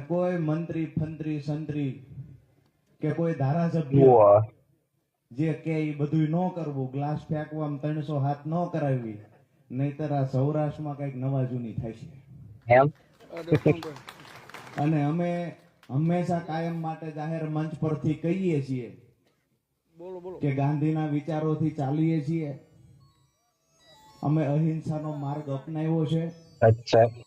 કોઈ મંત્રી ફંત્રી સંત્રી કે કોઈ ધારાસભ્ય જે કે એ બધું ન કરવું ગ્લાસ ફેંકવામાં ત્રણસો હાથ ન કરાવવી નહીતર આ સૌરાષ્ટ્રમાં કંઈક નવા જૂની થાય છે. અને અમે હંમેશા કાયમ માટે જાહેર મંચ પરથી કહીએ છીએ કે ગાંધીના વિચારોથી ચાલીએ છીએ. અમે અહિંસાનો માર્ગ અપનાવ્યો છે. અચ્છા.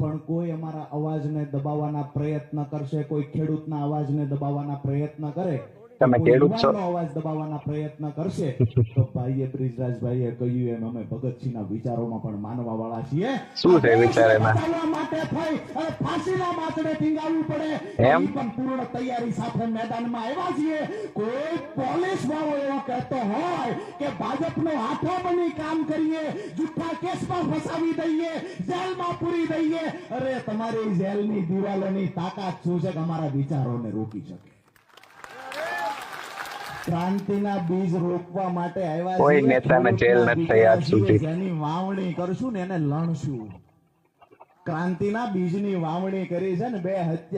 પણ કોઈ અમારા અવાજને દબાવવાના પ્રયત્ન કરશે કોઈ ખેડૂતના અવાજને દબાવવાના પ્રયત્ન કરે તમે ખેડૂત છો? અવાજ દબાવવાના પ્રયત્ન કરશે તો ભાઈએ બ્રિજરાજભાઈએ કહ્યું એમ અમે ભગતસિંહના વિચારોમાં પણ માનવા વાળા છીએ શું છે વિચાર એમાં? માટે થઈ અને ફાંસીના માથડે ટીંગાવવું પડે એમ? પણ પૂર્ણ તૈયારી સાથે મેદાનમાં આવ્યા છીએ કોઈ પોલીસ વાળો એવો કહેતો હોય કે ભાજપનો હાથો બની કામ કરીએ જુઠ્ઠા કેસમાં ફસાવી દઈએ જેલમાં પૂરી દઈએ અરે તમારી જેલની દિવાલોની તાકાત શું છે કે અમારા વિચારોને રોકી શકે ક્રાંતિના બીજ રોપવા માટે આવ્યા કોઈ. નેતાને જેલ નથી થઈ આજ સુધી. જેની વાવણી કરશું ને એને લણશું. ક્રાંતિના બીજની વાવણી કરી છે ને બે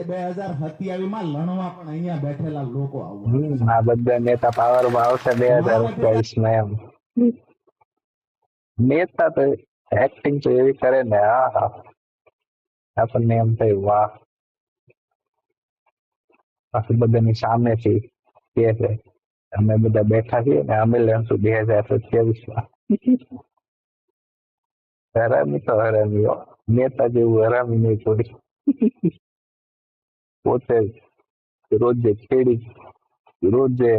બે હજાર સત્યાવીસમાં લણવા પણ અહીંયા બેઠેલા લોકો આવું આ બધા નેતા પાવરમાં આવશે બે હજાર અઠ્યાવીસમાં એમ. નેતા તો એક્ટિંગ તો એવી કરે ને હા હા. આપણને એમ થાય વાહ. બાકી બધાની સામેથી કે છે. અમે બધા બેઠા છીએ ને અમે લડશું બે હજાર સત્યાવીસમાં હરામી તો હરામી નેતા જેવું હરામી નહીં છોડી. પોતે રોજે ખેડી, રોજે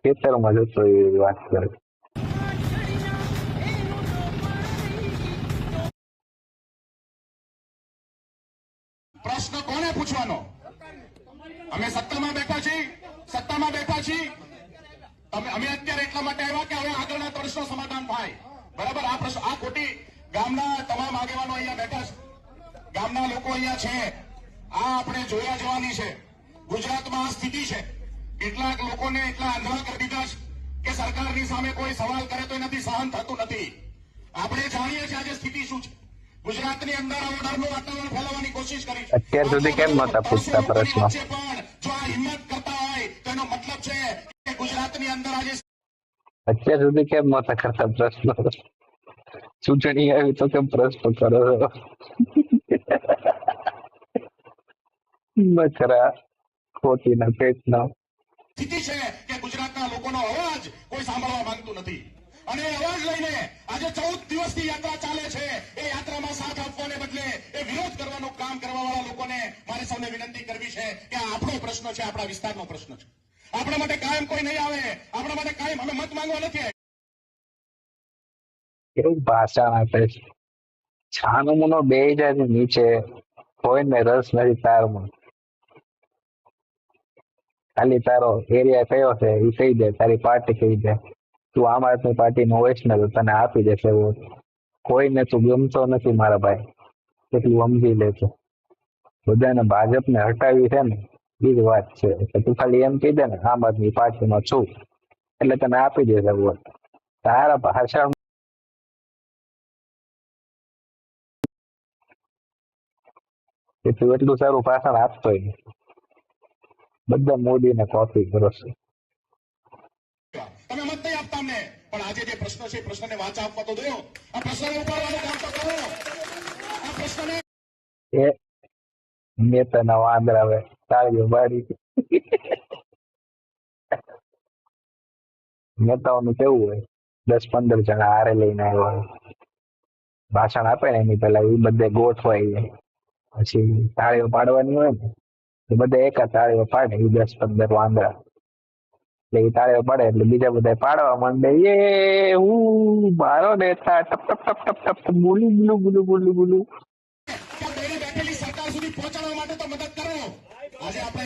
ખેતરમાં જતો એવી વાત કરે. પ્રશ્ન કોને પૂછવાનો? અમે સત્તામાં બેઠા છીએ. સત્તામાં બેઠા છીએ. અમે અમે અત્યારે એટલા માટે આવ્યા કે હવે આગળના પ્રશ્નો સમાધાન થાય. બરાબર? આ પ્રશ્ન આ ખોટી ગામના તમામ આગેવાનો અહીંયા બેઠા છે. ગામના લોકો અહીંયા છે. આ આપણે જોયા જવાની છે. ગુજરાતમાં આ સ્થિતિ છે. કેટલાક લોકોને એટલા આંધળા કરી દીધા છે કે સરકારની સામે કોઈ સવાલ કરે તો એનાથી સહન થતું નથી. આપણે જાણીએ છીએ આજે સ્થિતિ શું છે. ગુજરાતની અંદર આવો ડરનું વાતાવરણ ફેલાવવાની કોશિશ કરી. અત્યાર સુધી કેમ નતા પૂછતા પ્રશ્ન? પણ જો આ હિંમત એનો મતલબ છે કે ગુજરાતની અંદર આજે અત્યાર સુધી કેમ નહોતા કરતા પ્રશ્નો? ચૂંટણી આવી તો કેમ પ્રશ્નો કરો? નખરા ખોટીના પેટના. સ્થિતિ છે કે ગુજરાતના લોકોનો અવાજ કોઈ સાંભળવા માંગતું નથી. અને અવાજ લઈને આજે ચૌદ દિવસથી યાત્રા ચાલે છે. એ યાત્રામાં સાથ આપવાને બદલે એ વિરોધ કરવાનું કામ કરવા વાળા લોકોને મારે સૌને વિનંતી કરવી છે કે આ આપણો પ્રશ્ન છે આપણા વિસ્તારનો પ્રશ્ન છે. કાયમ કોઈ નહીં આવે. આપણા માટે કાયમ અમે મત માંગવા નથી. કેવું ભાષણ આપે છે? છાનો મુનો બે હજાર નીચે, કોઈને રસ નથી તારમાં. ખાલી તારો એરિયા કયો છે એ કહી દે, તારી પાર્ટી કહી દે. તું આમ આદમી પાર્ટી નો હોઈશ ને તો તને આપી દેશે વોટ કોઈને તું ગમતો નથી મારા ભાઈ. એટલું સમજી લે છે બધાને ભાજપને હટાવી છે ને. એ જ વાત છે એટલે તું ખાલી એમ કહી દે ને આમ આદમી પાર્ટીમાં છું. એટલે તને આપી દેજે વોટ તારા ભાષણ એટલું તું એટલું સારું ભાષણ આપતો બધા મોદીને કોપી કરો છો. તમે મત નહીં આપતા અમને. પણ આજે જે પ્રશ્ન છે પ્રશ્નને વાચા આપવા તો દો આ પ્રશ્નને ઉપાડવાનું કામ તો કરો આ પ્રશ્નને એ નેતાના વાંદરા આવે તાળીઓ બારી નેતાઓનું કેવું હોય? દસ, પંદર જણા હારે લઈને આવ્યા હોય. ભાષણ આપે ને એની પેલા એ બધે ગોઠવાઈ જાય પછી તાળીઓ પાડવાની હોય ને, તો બધા એકા તાળીઓ પાડે એ દસ, પંદર વાંદરા. એટલે એ તાળીઓ પાડે એટલે બીજા બધા પાડવા માંડે, એ, હું, મારો નેતા, ટપ ટપ ટપ ટપ ટપ બોલું બોલું બોલું બોલું ગુલુ.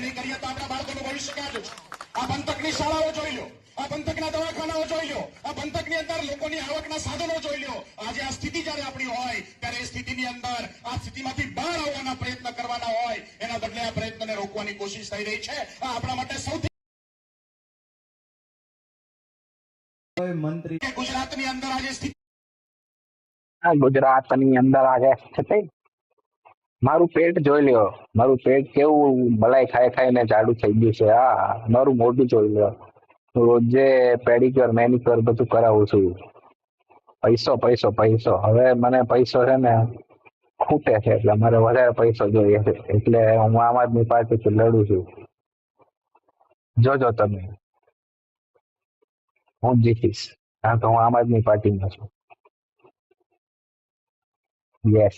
આપણે નહીં કરીએ તો આપણા બાળકોનું ભવિષ્ય ક્યાં જશે આ પંથકની શાળાઓ જોઈ લો આ પંથકના દવાખાનાઓ જોઈ લો આ પંથકની અંદર લોકોની આવકના સાધનો જોઈ લો. આજે આ સ્થિતિ જ્યારે આપણી હોય ત્યારે એ સ્થિતિની અંદર આ સ્થિતિમાંથી બહાર આવવાના પ્રયત્ન કરવાના હોય એના બદલે આ પ્રયત્નને રોકવાની કોશિશ થઈ રહી છે. આ આપણા માટે સૌથી મંત્રી કે ગુજરાતની અંદર આજે સ્થિતિ ગુજરાતની અંદર આજે છે તે મારું પેટ જોઈ લ્યો. મારું પેટ કેવું મલાઈ ખાઈ ખાઈને જાડું થઈ ગયું છે. હા, મારું મોઢું જોઈ લ્યો. હું રોજે પેડિક્યોર મેનિક્યોર બધું કરાવું છું. પૈસો પૈસો પૈસો. હવે મને પૈસો છે ને ખૂટે છે એટલે મારે વધારે પૈસો જોઈએ છે. એટલે હું આમ આદમી પાર્ટીથી લડું છું. જોજો તમે. હું જીતીશ. કારણ કે હું આમ આદમી પાર્ટીમાં છું. યસ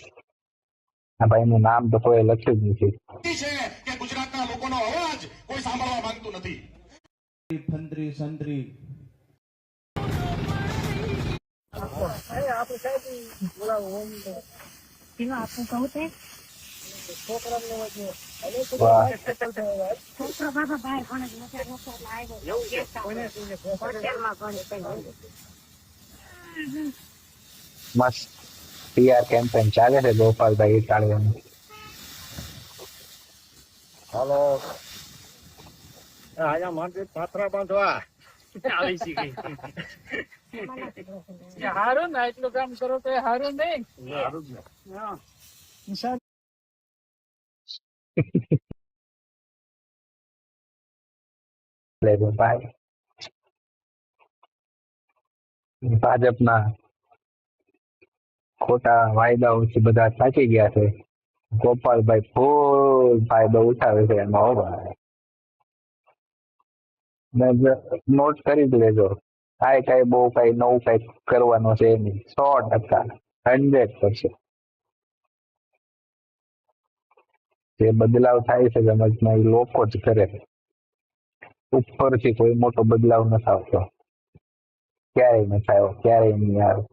આ ભાઈનું નામ તો કોઈ લખ્યું જ નથી. છે કે ગુજરાતના લોકોનો અવાજ કોઈ સાંભળવા માંગતું નથી. ફંત્રી સંત્રી આપણું ભણે છે મસ્ત. પીઆર કેમ્પેન ચાલે છે ગોપાલભાઈ ઇટાળીયાનું હાલો. આયા માટે પાત્રા બાંધવા. આવી શીખી હારું ને એટલું કામ કરો તો એ હારું નહીં હારું. હા. ભાઈ ભાજપના ખોટા વાયદાઓથી બધા થાકી ગયા છે. ગોપાલભાઈ ફૂલ ફાયદો ઉઠાવે છે એમાં ભાઈ. નોટ કરી જ લેજો. કાંઈ કાંઈ બહુ કાંઈ નવું કાંઈ કરવાનું છે નહીં. સો ટકા હંડ્રેડ પર્સન્ટ જે બદલાવ થાય છે સમાજમાં એ લોકો જ કરે. છે ઉપરથી કોઈ મોટો બદલાવ નથી આવતો ક્યારેય નથી આવ્યો ક્યારેય નહીં આવે.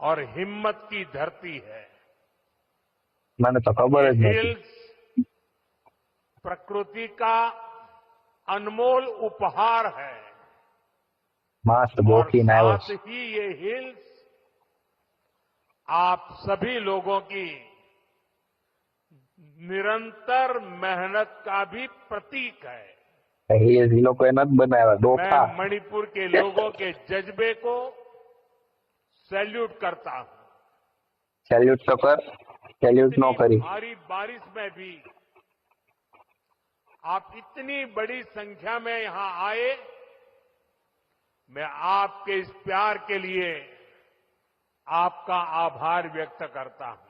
और हिम्मत की धरती है। मैंने तो खबर हिल्स प्रकृति का अनमोल उपहार है। और साथ ही ये हिल्स आप सभी लोगों की निरंतर मेहनत का भी प्रतीक है। ये बनाया दो मैं मणिपुर के लोगों के जज्बे को सैल्यूट करता हूं સેલ્યુટ તો કર સેલ્યુટ નો इतनी કરી भारी बारिश में भी आप इतनी बड़ी संख्या में यहां आए मैं आपके इस प्यार के लिए आपका आभार व्यक्त करता हूं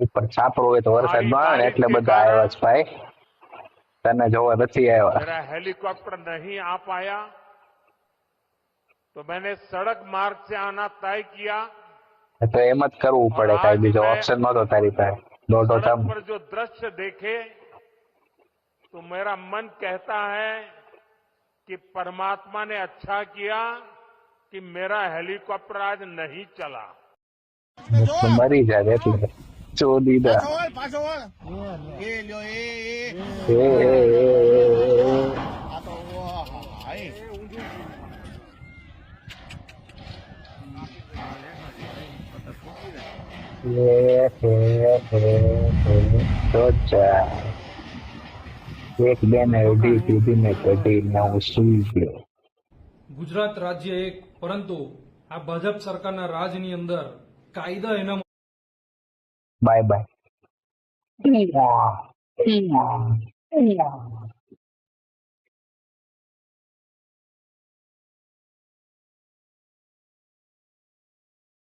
ઉપર છાપરો હોય તો વરસાદ ન આવે ને એટલે બધા આવ્યા છે ભાઈ તને જોવા નથી આવ્યા मेरा हेलीकॉप्टर नहीं आ पाया तो मैंने सड़क मार्ग से आना तय किया તો એમ જ કરવું પડે કાંઈ બીજો ઓપ્શન નહોતો તારી પાસે દોઢો सड़क ટર્મ पर जो दृश्य देखे तो मेरा मन कहता है कि परमात्मा ने अच्छा किया कि मेरा हेलीकॉप्टर आज नहीं चला તો મરી જાય એટલે ચોદી દા પાછો એ લ્યો એ એ, એક બે અઢી કીધી ને કઢીને હું સુઈ ગયો ગુજરાત રાજ્ય એક પરંતુ આ ભાજપ સરકારના રાજની અંદર કાયદા એના બાય બાય.